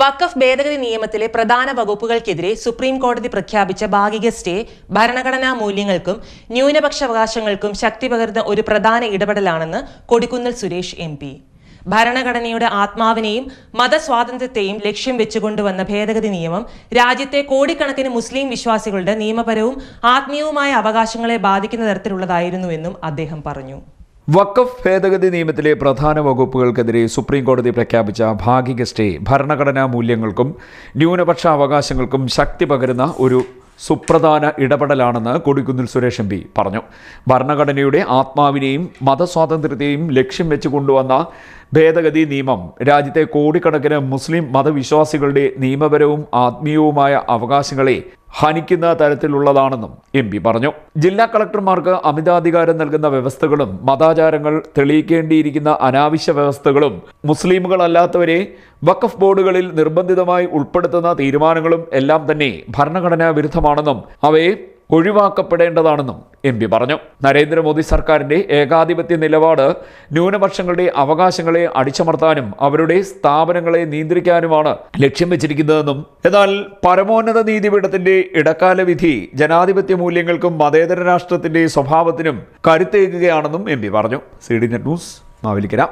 വഖഫ് ഭേദഗതി നിയമത്തിലെ പ്രധാന വകുപ്പുകൾക്കെതിരെ സുപ്രീം കോടതി പ്രഖ്യാപിച്ച ഭാഗിക സ്റ്റേ ഭരണഘടനാ മൂല്യങ്ങൾക്കും ന്യൂനപക്ഷ അവകാശങ്ങൾക്കും ശക്തി പകർന്ന ഒരു പ്രധാന ഇടപെടലാണെന്ന് കൊടിക്കുന്നൽ സുരേഷ് എം ഭരണഘടനയുടെ ആത്മാവിനെയും മതസ്വാതന്ത്ര്യത്തെയും ലക്ഷ്യം വെച്ചുകൊണ്ടുവന്ന ഭേദഗതി നിയമം രാജ്യത്തെ കോടിക്കണക്കിന് മുസ്ലിം വിശ്വാസികളുടെ നിയമപരവും ആത്മീയവുമായ അവകാശങ്ങളെ ബാധിക്കുന്ന തരത്തിലുള്ളതായിരുന്നുവെന്നും അദ്ദേഹം പറഞ്ഞു. വഖഫ് ഭേദഗതി നിയമത്തിലെ പ്രധാന വകുപ്പുകൾക്കെതിരെ സുപ്രീം കോടതി പ്രഖ്യാപിച്ച ഭാഗിക സ്റ്റേ ഭരണഘടനാ മൂല്യങ്ങൾക്കും ന്യൂനപക്ഷ അവകാശങ്ങൾക്കും ശക്തി പകരുന്ന ഒരു സുപ്രധാന ഇടപെടലാണെന്ന് കൊടിക്കുന്നിൽ സുരേഷ് എം പി പറഞ്ഞു. ഭരണഘടനയുടെ ആത്മാവിനെയും മതസ്വാതന്ത്ര്യത്തെയും ലക്ഷ്യം വെച്ച് കൊണ്ടുവന്ന ഭേദഗതി നിയമം. രാജ്യത്തെ കോടിക്കണക്കിന് മുസ്ലിം മതവിശ്വാസികളുടെ നിയമപരവും ആത്മീയവുമായ അവകാശങ്ങളെ ഹനിക്കുന്ന തരത്തിലുള്ളതാണെന്നും എം പി പറഞ്ഞു. ജില്ലാ കളക്ടർമാർക്ക് അമിതാധികാരം നൽകുന്ന വ്യവസ്ഥകളും മതാചാരങ്ങൾ തെളിയിക്കേണ്ടിയിരിക്കുന്ന അനാവശ്യ വ്യവസ്ഥകളും മുസ്ലിമുകളല്ലാത്തവരെ വഖഫ് ബോർഡുകളിൽ നിർബന്ധിതമായി ഉൾപ്പെടുത്തുന്ന തീരുമാനങ്ങളും എല്ലാം തന്നെ ഭരണഘടനാ വിരുദ്ധമാണെന്നും അവയെ ഒഴിവാക്കപ്പെടേണ്ടതാണെന്നും എം പി പറഞ്ഞു. നരേന്ദ്രമോദി സർക്കാരിന്റെ ഏകാധിപത്യ നിലപാട് ന്യൂനപക്ഷങ്ങളുടെ അവകാശങ്ങളെ അടിച്ചമർത്താനും അവരുടെ സ്ഥാപനങ്ങളെ നിയന്ത്രിക്കാനുമാണ് ലക്ഷ്യം വെച്ചിരിക്കുന്നതെന്നും എന്നാൽ പരമോന്നത നീതിപീഠത്തിന്റെ ഇടക്കാല വിധി ജനാധിപത്യ മൂല്യങ്ങൾക്കും മതേതര രാഷ്ട്രത്തിന്റെ സ്വഭാവത്തിനും കരുത്തേകുകയാണെന്നും എം പി പറഞ്ഞു. C D net news Mavelikkara.